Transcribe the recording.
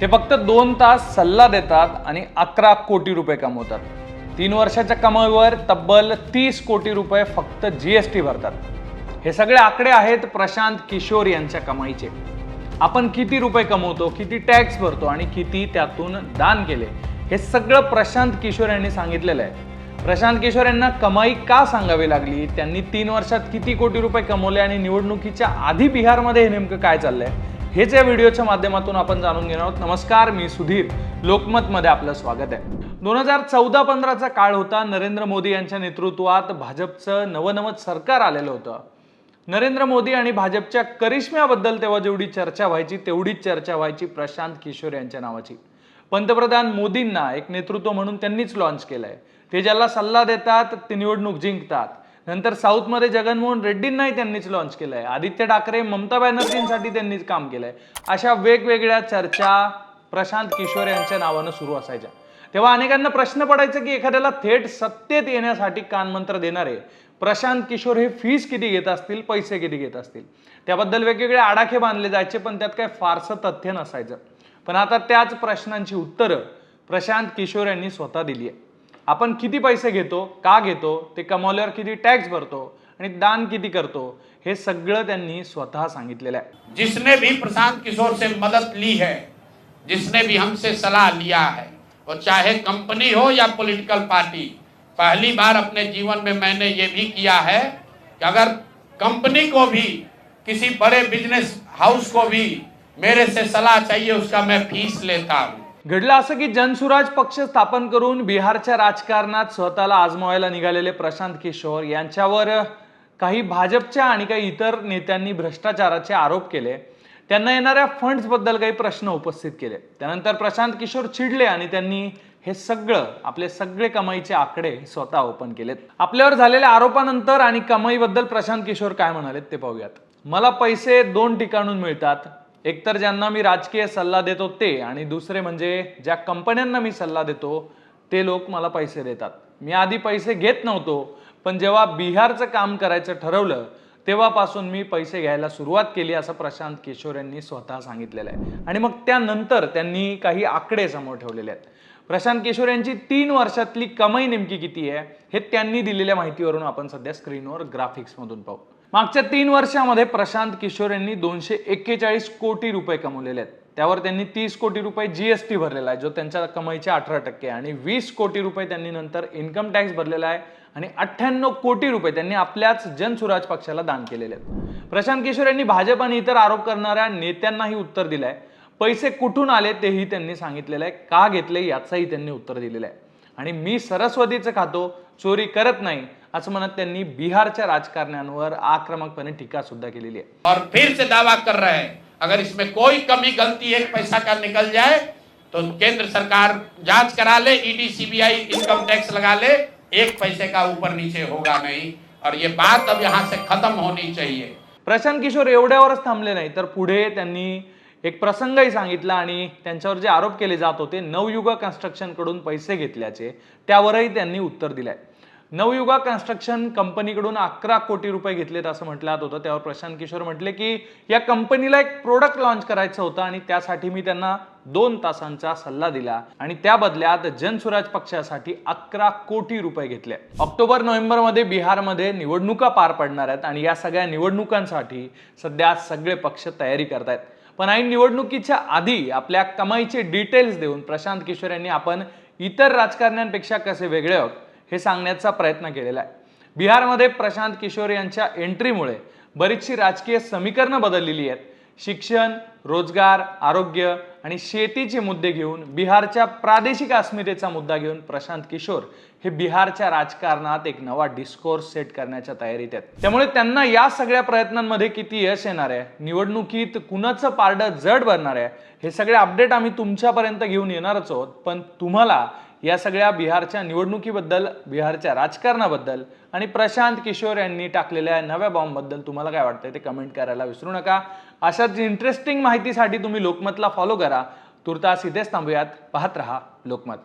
ते फक्त दोन तास सल्ला देतात आणि अकरा कोटी रुपये कमवतात. तीन वर्षाच्या कमाईवर तब्बल तीस कोटी रुपये फक्त जीएसटी भरतात. हे सगळे आकडे आहेत प्रशांत किशोर यांच्या कमाईचे. आपण किती रुपये कमवतो किती टॅक्स भरतो आणि किती त्यातून दान केले हे सगळं प्रशांत किशोर यांनी सांगितलेलं आहे. प्रशांत किशोर यांना कमाई का सांगावी लागली? त्यांनी तीन वर्षात किती कोटी रुपये कमवले आणि निवडणुकीच्या आधी बिहारमध्ये हे नेमकं काय चाललंय? हेच या व्हिडिओच्या माध्यमातून आपण जाणून घेणार आहोत. नमस्कार मी सुधीर. लोकमतमध्ये आपलं स्वागत आहे. दोन हजार चौदा पंधराचा काळ होता. नरेंद्र मोदी यांच्या नेतृत्वात भाजपचं नवनवत सरकार आलेलं होतं. नरेंद्र मोदी आणि भाजपच्या करिश्म्याबद्दल तेव्हा जेवढी चर्चा व्हायची तेवढीच चर्चा व्हायची प्रशांत किशोर यांच्या नावाची. पंतप्रधान मोदींना एक नेतृत्व म्हणून त्यांनीच लॉन्च केलंय. ते ज्याला सल्ला देतात ते निवडणूक जिंकतात. नंतर साऊथमध्ये जगनमोहन रेड्डींनाही त्यांनीच लॉन्च केलंय. आदित्य ठाकरे ममता बॅनर्जींसाठी त्यांनीच काम केलंय. अशा वेगवेगळ्या चर्चा प्रशांत किशोर यांच्या नावानं सुरू असायच्या. तेव्हा अनेकांना प्रश्न पडायचा की एखाद्याला थेट सत्तेत येण्यासाठी कानमंत्र देणारे प्रशांत किशोर हे फीस किती घेत असतील पैसे किती घेत असतील? त्याबद्दल वेगवेगळे आडाखे बांधले जायचे पण त्यात काय फारसं तथ्य नसायचं. पण आता त्याच प्रश्नांची उत्तरं प्रशांत किशोर यांनी स्वतः दिली आहे आपण किती पैसे घेतो, का घेतो, ते कमावल्यावर किती टॅक्स भरतो दान किती करतो, हे सगळं स्वतः सांगितलेलं आहे. जिसने भी प्रशांत किशोर से मदद ली है, जिसने भी हमसे सलाह लिया है, वो चाहे कंपनी हो या पॉलिटिकल पार्टी पहली बार अपने जीवन में मैंने ये भी किया है कि अगर कंपनी को भी, किसी बड़े बिज़नेस हाउस को भी मेरे से सलाह चाहिए, उसका मैं फ़ीस लेता हूँ। घडलं असं की जनसुराज पक्ष स्थापन करून बिहारच्या राजकारणात स्वतःला आजमावायला निघालेले प्रशांत किशोर यांच्यावर काही भाजपच्या आणि काही इतर नेत्यांनी भ्रष्टाचाराचे आरोप केले. त्यांना येणाऱ्या फंड्सबद्दल काही प्रश्न उपस्थित केले. त्यानंतर प्रशांत किशोर चिडले आणि त्यांनी हे सगळं आपले सगळे कमाईचे आकडे स्वतः ओपन केलेत. आपल्यावर झालेल्या आरोपानंतर आणि कमाईबद्दल प्रशांत किशोर काय म्हणालेत ते पाहूयात. मला पैसे दोन ठिकाणून मिळतात. एकतर ज्यांना मी राजकीय सल्ला देतो ते आणि दुसरे म्हणजे ज्या कंपन्यांना मी सल्ला देतो ते लोक मला पैसे देतात. मी आधी पैसे घेत नव्हतो पण जेव्हा बिहारचं काम करायचं ठरवलं तेव्हापासून मी पैसे घ्यायला सुरुवात केली असं प्रशांत किशोर यांनी स्वतः सांगितलेलं आहे. आणि मग त्यानंतर त्यांनी काही आकडे समोर ठेवलेले आहेत. प्रशांत किशोर यांची तीन वर्षातली कमाई नेमकी किती आहे हे त्यांनी दिलेल्या माहितीवरून आपण सध्या स्क्रीनवर ग्राफिक्समधून पाहू. मागच्या तीन वर्षामध्ये प्रशांत किशोर यांनी दोनशे एक्केचाळीस कोटी रुपये कमवलेले आहेत. त्यावर त्यांनी तीस कोटी रुपये जीएसटी भरलेला आहे जो त्यांच्या कमाईचे अठरा टक्के आणि वीस कोटी रुपये त्यांनी नंतर इन्कम टॅक्स भरलेला आहे आणि अठ्ठ्याण्णव कोटी रुपये त्यांनी आपल्याच जनसुराज पक्षाला दान केलेले आहेत. प्रशांत किशोर यांनी भाजप आणि इतर आरोप करणाऱ्या नेत्यांनाही उत्तर दिलंय. पैसे कुठून आले तेही त्यांनी सांगितलेलं आहे. का घेतले याचंही त्यांनी उत्तर दिलेलं आहे. आणि मी सरस्वतीचं खातो चोरी करत नाही असं म्हणत त्यांनी बिहारच्या राजकारण्यांवर आक्रमकपणे टीका सुद्धा केलेली आहे. और फिर से दावा कर रहे हैं अगर इसमें कोई कमी गलती एक पैसा का निकल जाए तो केंद्र सरकार जांच करा ले ईडी सीबीआई इनकम टैक्स लगा ले एक पैसे का ऊपर नीचे होगा नहीं और ये बात अब यहाँ से खत्म होनी चाहिए। प्रशांत किशोर एवढ्यावरच थांबले नाही तर पुढे त्यांनी एक प्रसंगही सांगितला आणि त्यांच्यावर जे आरोप केले जात होते नवयुगा कन्स्ट्रक्शनकडून पैसे घेतल्याचे त्यावरही त्यांनी उत्तर दिलंय. नवयुगा कन्स्ट्रक्शन कंपनीकडून अकरा कोटी रुपये घेतलेत असं म्हटलं जात होतं. त्यावर प्रशांत किशोर म्हटले की या कंपनीला एक प्रोडक्ट लॉन्च करायचं होतं आणि त्यासाठी मी त्यांना दोन तासांचा सल्ला दिला आणि त्या बदल्यात जनसुराज पक्षासाठी अकरा कोटी रुपये घेतले. ऑक्टोबर नोव्हेंबरमध्ये बिहारमध्ये निवडणुका पार पडणार आहेत आणि या सगळ्या निवडणुकांसाठी सध्या सगळे पक्ष तयारी करतायत. पण ऐन निवडणुकीच्या आधी आपल्या कमाईचे डिटेल्स देऊन प्रशांत किशोर यांनी आपण इतर राजकारण्यांपेक्षा कसे वेगळे आहोत? हे सांगण्याचा प्रयत्न केलेला आहे. बिहारमध्ये प्रशांत किशोर यांच्या एंट्रीमुळे बरीचशी राजकीय समीकरणं बदललेली आहेत. शिक्षण रोजगार आरोग्य आणि शेतीचे मुद्दे घेऊन बिहारच्या प्रादेशिक अस्मितेचा मुद्दा घेऊन प्रशांत किशोर हे बिहारच्या राजकारणात एक नवा डिस्कोर्स सेट करण्याच्या तयारीत आहेत. त्यामुळे त्यांना या सगळ्या प्रयत्नांमध्ये किती यश येणार आहे? निवडणुकीत कुणाचं पारडं जड भरणार आहे? हे सगळे अपडेट आम्ही तुमच्यापर्यंत घेऊन येणारच आहोत. पण तुम्हाला या सगळ्या बिहारच्या निवडणुकीबद्दल बिहारच्या राजकारणाबद्दल आणि प्रशांत किशोर यांनी टाकलेल्या नव्या बॉम्बबद्दल तुम्हाला काय वाटतंय ते कमेंट करायला विसरू नका. अशाच इंटरेस्टिंग माहितीसाठी तुम्ही लोकमतला फॉलो करा. तुर्तास इथेच थांबूयात. पाहत रहा लोकमत.